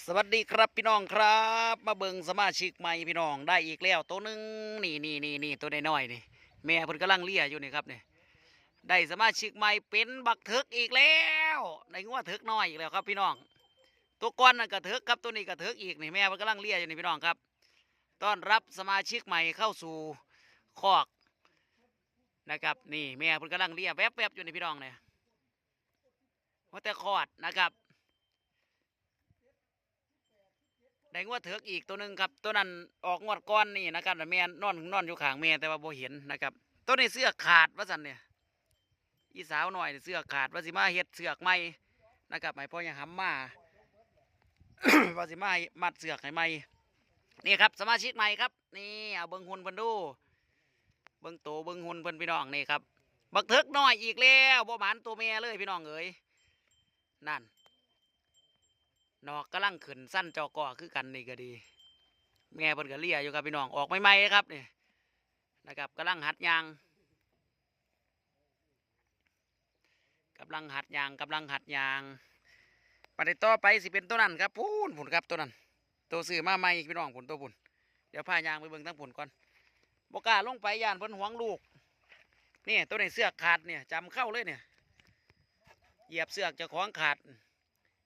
สวัสดีครับพี่น้องครับ มาเบิงสมาชิกใหม่พี่น้องได้อีกแล้วตัวหนึ่งนี่นี่นี่นี่ตัวน้อยๆนี่แม่เพิ่นกำลังเลี้ยอยู่นี่ครับนี่ได้สมาชิกใหม่เป็นบักเถิกอีกแล้วได้งัวเถิกน้อยอีกแล้วครับพี่น้อง ตัวก้อนนั่นกระเถิกครับตัวนี้กระเถิกอีกนี่แม่เพิ่นกำลังเลี้ยอยู่นี่พี่น้องครับต้อนรับสมาชิกใหม่เข้าสู่คอกนะครับนี่แม่เพิ่นกำลังเลี้ยแวบๆอยู่นี่พี่น้องเนี่ยว่าแต่คอดนะครับ ได้งวดเถือกอีกตัวหนึ่งครับ ตัวนั้นออกงวดก้อนนี่นะครับแต่แม่นอนนอนอยู่ขางแม่แต่ว่าโบเห็นนะครับตัวนี้เสื้อขาดว่าสันเนี่ยอีสาวหน่อยเสื้อขาดว่าสิมาเฮ็ดเสือกใหม่นะครับให้พ่อยังหำมาว่าสิมามัดเสือกให้ใหม่นี่ครับสมาชิกใหม่ครับ นี่เอาเบิ้งหุ่นเพิ่นดู เบิ้งโตเบิ้งหุ่นเพิ่นพี่น้องนี่ครับบักเถิกน้อยอีกแล้วบ่หมานตัวแม่เลยพี่น้องเอ๋ยนั่น นอกกำลังขึ้นสั้นจอกอคือกันนี่ก็ดี แม่เพิ่นก็เลียอยู่ครับพี่น้องออกใหม่ๆครับนี่นะครับกำลังหัดยางกำลังหัดยางกำลังหัดยางปฏิต่อไปสิเป็นตัวนั้นครับพูนผุนครับตัวนั้นตัวซื้อมาใหม่พี่น้องผุนตัวผุนเดี๋ยวพายางไปเบิ่งทั้งผุนก่อนบกาลงไปยานเพิ่นหวงลูกนี่ตัวนี้เสื้อขาดเนี่ยจำเข้าเลยเนี่ยเหยียบเสื้อกเจ้าของขาด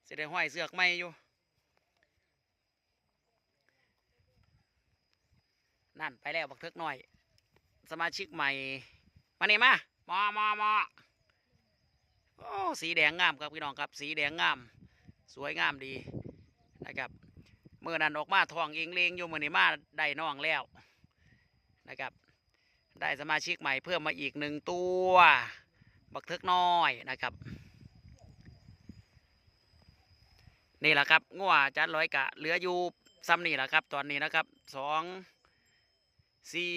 สิได้ห้อยเสือกไม่อยู่ นั่นไปแล้วบักเทิกหน่อย สมาชิกใหม่ มานี่มามามามาโอ้สีแดงงามครับพี่น้องครับ สีแดงงาม สวยงามดีนะครับเมื่อนั้นออกมาทองเองเลงอยู่มื่อนี้มาได้น้องแล้วนะครับ ได้สมาชิกใหม่เพิ่มมาอีกหนึ่งตัว บักเทิกน้อยนะครับ นี่แหละครับงัวจัดร้อยกะเหลืออยู่ซ้ำนี่แหละครับ ตอนนี้นะครับสองสี่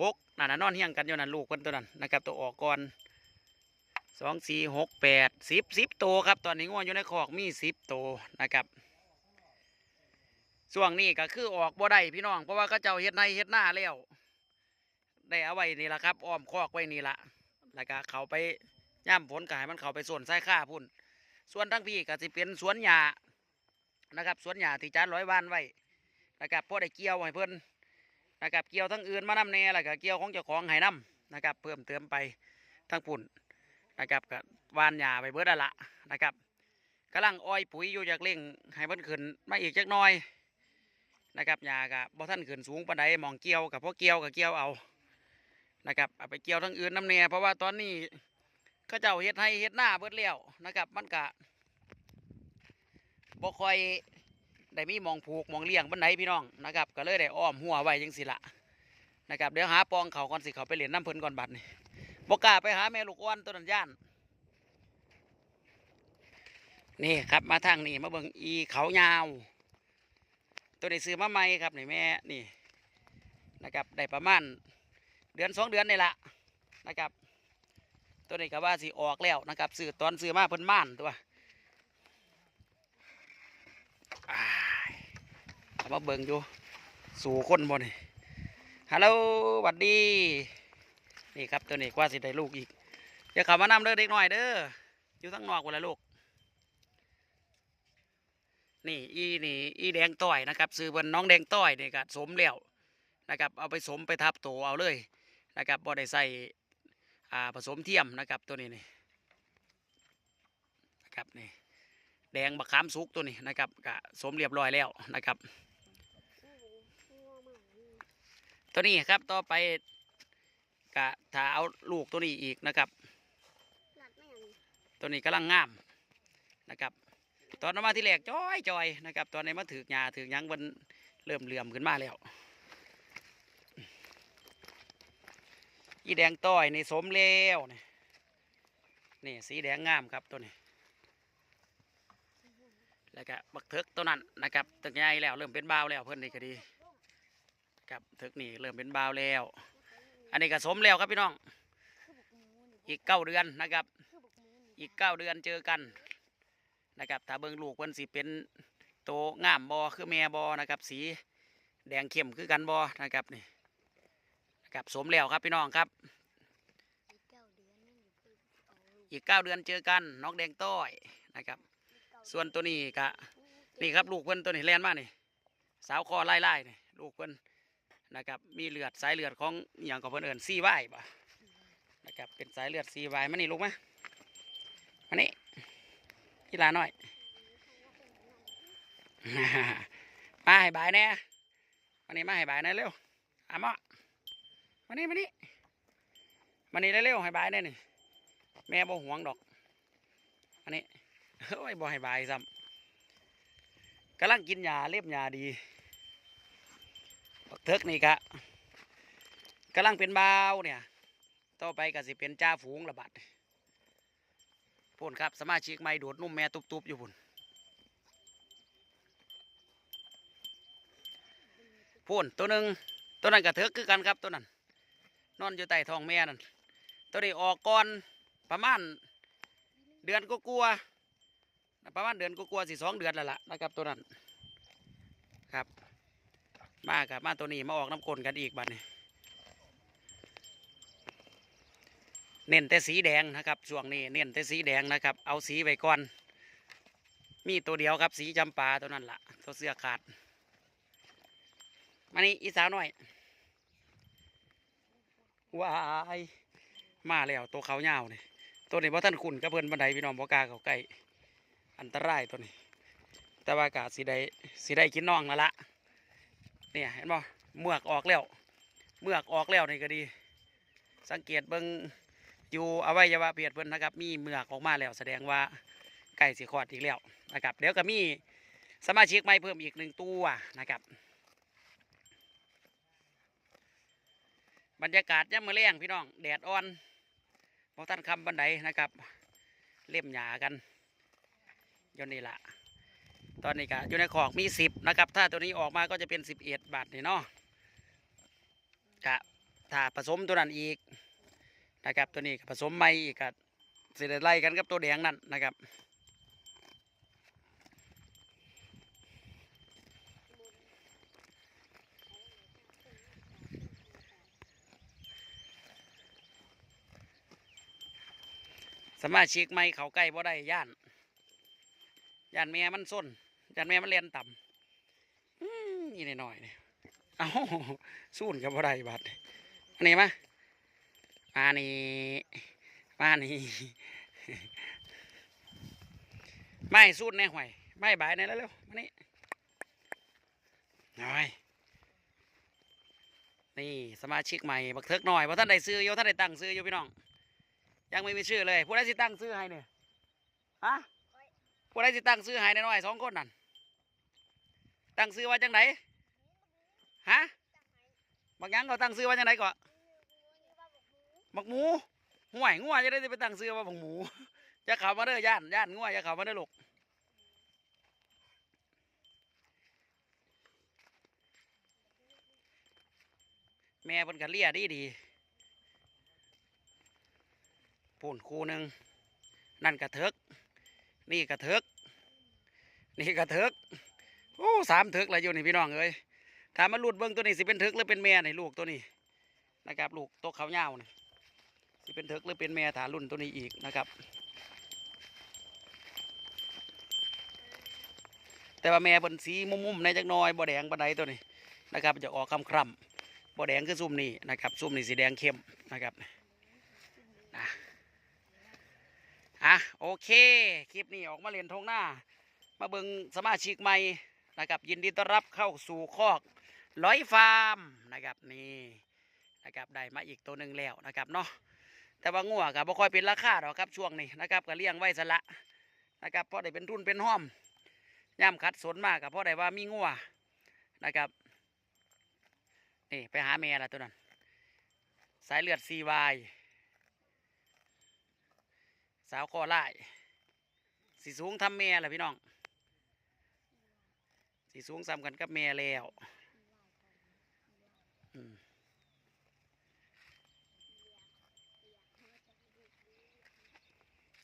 หกนั่นนะนอนเฮียงกันอยู่นั่นลูกคนตัวนั้นนะครับ ตัวออกก่อนสองสี่หกแปดสิบสิบตัวครับ ตอนนี้งัวอยู่ในคอกมีสิบตัวนะครับช่วงนี้ก็คือออกบ่ได้พี่น้องเพราะว่าก็เจ้าเฮ็ดในเฮ็ดหน้าแล้วได้เอาไว้นี่แหละครับอ้อมคอกไว้นี่ละแล้วก็เขาไปย่ำฝนกายมันเขาไปส่วนไส้ข้าพุ่น ส่วนทั้งพี่ก็สิเป็นสวนหญ้านะครับสวนหญ้าที่จานร้อยบ้านไว้นะครับพอได้เกี่ยวให้เพิ่นนะครับเกี่ยวทั้งอื่นมานำแน่แล้วก็เกี่ยวของเจ้าของให้นํนะครับ เพิ่มเติมไปทั้งปุ่นนะครับก็วานหญ้าไปเบิดแล้วละนะครับกำลังอ้อยปุ๋ยอยู่จากเร่งให้เพิ่นขึ้นมาอีกจักน่อยนะครับหญ้าก็บ่ทันขึ้นสูงปานใดมองเกี่ยวกับพวกเกี่ยวกับเกี่ยวเอานะครับเอาไปเกี่ยวทั้งอื่นน้ำแน่เพราะว่าตอนนี้ ก็เจ้าเฮ็ดให้เฮ็ดหน้าเบิดแล้วนะครับ มันกะบ่ค่อยได้มีมองผูกมองเลี้ยงบันไดพี่น้องนะครับ ก็เลยได้อ้อมหัวไว้จังสิละนะครับเดี๋ยวหาปองเขาก่อนสิเขาไปเล่นน้ำเพลินก่อนบัดนี่บ่กล้าไปหาแม่ลูกอ่อนตัวนั้นย่าน นี่ครับมาทางนี้มาเบิ่งอีเขายาว ตัวนี้ซื้อมาใหม่ครับนี่แม่นี่นะครับได้ประมาณเดือนสองเดือนนี่ละนะครับ ตัวนี้ก็ว่าสิออกแล้วนะครับซื้อตอนซื้อมาเพิ่นม่านตัวเอามาเบิ่งอยู่สู่คนบ่นี่ฮัลโหลหวัดดีนี่ครับตัวนี้กว่าสิได้ลูกอีกอย่าข้ามานำเด้อเด็กน้อยเด้ออยู่ทั้งนอกหมดแล้วลูกนี่อีนี่อีแดงต้อยนะครับซื้อเพิ่นน้องแดงต้อยนี่ก็สมแล้วนะครับ เอาไปสมไปทับโตเอาเลยนะครับบ่ได้ใส่ อ่าผสมเทียมนะครับตัวนี้นี่นะครับนี่แดงบักขามสุกตัวนี้นะครับกะสมเรียบร้อยแล้วนะครับ ตัวนี้ครับต่อไปกะถ้าเอาลูกตัวนี้อีกนะครับ ตัวนี้กำลังงามนะครับ ตอนเอามาที่แรกจ้อยจอยนะครับ ตอนนี้มาถือกหญ้าถือยังมันเริ่มเหลื่อมขึ้นมาแล้ว อีแดงต้อยนี่สมแล้วนี่นี่สีแดงงามครับตัวนี้ แล้วก็บักเถิกตัวนั้นนะครับตึกใหญ่แล้วเริ่มเป็นบาแล้วเพิ่นนี่ก็ดีครับเถิกนี่เริ่มเป็นบาแล้ว อันนี้ก็สมแล้วครับพี่น้อง อีกเก้าเดือนนะครับ อีกเก้าเดือนเจอกันนะครับถ้าเบิ่งลูกเพิ่นสิเป็นโตงามบอคือแม่บอนะครับ สีแดงเข้มคือกันบอนะครับนี่ ครับสมแล้วครับพี่น้องครับ อีกเก้าเดือนเจอกันน้องแดงต้อยนะครับ ส่วนตัวนี้ก็นี่ครับลูกเพิ่นตัวนี้แลนมากนี่สาวคอไล่ไล่นี่ลูกเพิ่นนะครับ มีเลือดสายเลือดของอย่างกับเพิ่อนเอิญซีไวบ่นะครับเป็นสายเลือดซีไว้มานี่ลูกมามานี่กีฬาหน้อยมาให้บายแน่มานี่มาให้บายแน่เร็วอามะ มานี่มานี่มานี่เร็วๆให้บายแน่นี่แม่บ่หวงดอกมานี่โอ้ยบ่ให้บายซ้ำกำลังกินยาเล็บยาดีบักเทิกนี่กะกำลังเป็นเบาเนี่ยต่อไปก็สิเป็นจ่าฝูงระบาดพูนครับสมาชิกใหม่โดดนุ่มแม่ตุบๆอยู่พุ่นพูนตัวหนึ่งตัวนั้นกับเทิกคือกันครับตัวนั้น นอนอยู่ใต้ท้องแม่นั่นตัวนี้ออกก่อนประมาณเดือนก็กลัวประมาณเดือนก็กลัวาๆสิสองเดือนแล้วล่ะนะครับตัวนั้นครับ มาครับมาตัวนี้มาออกน้ำกลนกันอีกบัดนี้เน้นแต่สีแดงนะครับช่วงนี้เน้นแต่สีแดงนะครับ เอาสีไว้ก่อน มีตัวเดียวครับสีจำปาตัวนั้นละ่ะตัวเสื้อขาดมานี่อีสาวหน่อย ว้ายมาแล้วตัวเขาเงาวนี่ตัวนี้เพราะท่านขุนกับเพื่อนบันไดพี่น้องบอกาเขาใกล้อันตรายตัวนี้ แต่ว่ากาสีได้สีได้กินน้องนั่นละเนี่ยเห็นบ่เมือกออกแล้ว เมือกออกแล้วนี่ก็ดี สังเกตเบิงอยู่อวัยวะเพศเพิ่นนะครับ มีเมือกออกมาแล้วแสดงว่าไก่สีคอดอีกแล้วนะครับ เดี๋ยวก็มีสมาชิกใหม่เพิ่มอีกหนึ่งตัวนะครับ บรรยากาศย่ำมือแรงพี่น้อง แดดอ่อนพอท่านคำบันไดนะครับ เล่มหยากันยู่นี่ละตอนนี้ก็อยู่ในขอกมีสิบนะครับ ถ้าตัวนี้ออกมาก็จะเป็นสิบเอ็ดบาทนี่เนาะกะถ้าผสมตัวนั้นอีกนะครับ ตัวนี้ผสมไม่อีกกับสิได้ไล่กันกับตัวแดงนั่นนะครับ สมาชิกไม่เขาใกล้บ่ได้ย่าน ย่านแม่มันส้นย่านแม่มันเลียนต่ำนี่หน่อยๆนี่เอ้าสู้นกับบ่ได้บัดอันนี้มามานี่มานี่ไม่สูดแน่ห่วยไม่บายแน่แล้วเร็วมานี่หน่อยนี่สมาชิกใหม่บักเทิกหน่อยเพราะท่านได้ซื้ออยู่ท่านได้ตั้งซื้ออยู่พี่น้อง ยังไม่มีชื่อเลยผู้ใดสิตั้งซื้อให้เนี่ยฮะผู้ใดสิตั้งซื้อให้น้อยๆสองคนนั่นตั้งซื้อว่าจังไหนฮะบางยังเขาตั้งซื้อว่าจังไหนก่อนบักหมูห่วยงัวจะได้ไปตั้งซื้อว่าบักหมูจะเข้ามาเด้อย่านย่านงัวจะเข้ามาเด้อลูกแม่เพิ่นก็เลียดีดี ปูนคูหนึ่งนั่นกระเถิกนี่กระเถิกนี่กระเถิกโอ้สามเถิกอะไรอยู่นี่พี่น้องเอ้ยถามมาลูดเบิ้งตัวนี้สิเป็นเถิกหรือเป็นแม่นี่ลูกตัวนี้นะครับ ลูกตัวเขาเงานี่สิเป็นเถิกหรือเป็นแม่ฐานรุ่นตัวนี้อีกนะครับ แต่ว่าแม่เป็นสีมุมๆในจักน้อยบ่แดงบ่ใดตัวนี้นะครับ จะออกคำคร่ำบ่แดงคือซุ่มนี่นะครับซุ่มนี่สีแดงเข้มนะครับนะ อะโอเค คลิปนี้ออกมาเรียนทงหน้า มาเบิงสมาชิกใหม่นะครับ ยินดีต้อนรับเข้าสู่คอกร้อยฟาร์มนะครับนี่นะครับได้มาอีกตัวหนึ่งแล้วนะครับเนาะแต่ว่างัวกับบ่ค่อยเป็นราคาหรอกครับช่วงนี้นะครับก็เลี้ยงไว้สละนะครับเพราะได้เป็นทุนเป็นห้อมย่ำคัดสนมากกับเพราะได้ว่ามีงัวนะครับนี่ไปหาแม่ละตัวนั้น สายเลือดซีวาย สาวคอไล่สีสูงทำแม่ละพี่น้อง สีสูงซ้ำกันกับแม่แล้ว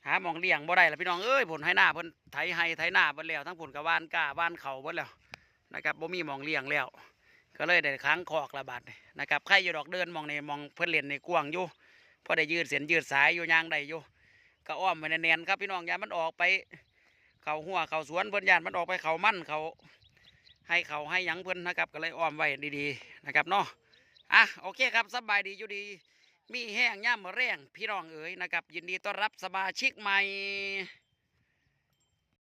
หาหมองเลี้ยงบ่ได้ละพี่น้องเอ้ยผลให้หน้าเพิ่นไถให้ไถหน้าเบิ่แล้วทั้งผลกับว่านก้าว่านเขาเบิ่แล้วนะครับบ่มีหมองเลี้ยงแล้ว ก็เลยได้ค้างคอกระบาดนะครับใครอยู่ดอกเดินมองในมองเพิ่นเล่นในกว้างอยู่พอได้ยืดเส้นยืดสายอยู่ยางได้อยู่ ก็อ้อมไว้แน่นๆครับพี่น้องอย่ามันออกไป เขาหัวเขาสวนเพื่อนยานมันออกไปเขามั่นเขาให้เขาให้ยังเพื่อนนะครับก็เลยอ้อมไว้ดีๆนะครับเนาะอะโอเคครับสบายดีอยู่ดี มีแห้งย่ามแรงพี่น้องเอ๋ยนะครับ ยินดีต้อนรับสมาชิกใหม่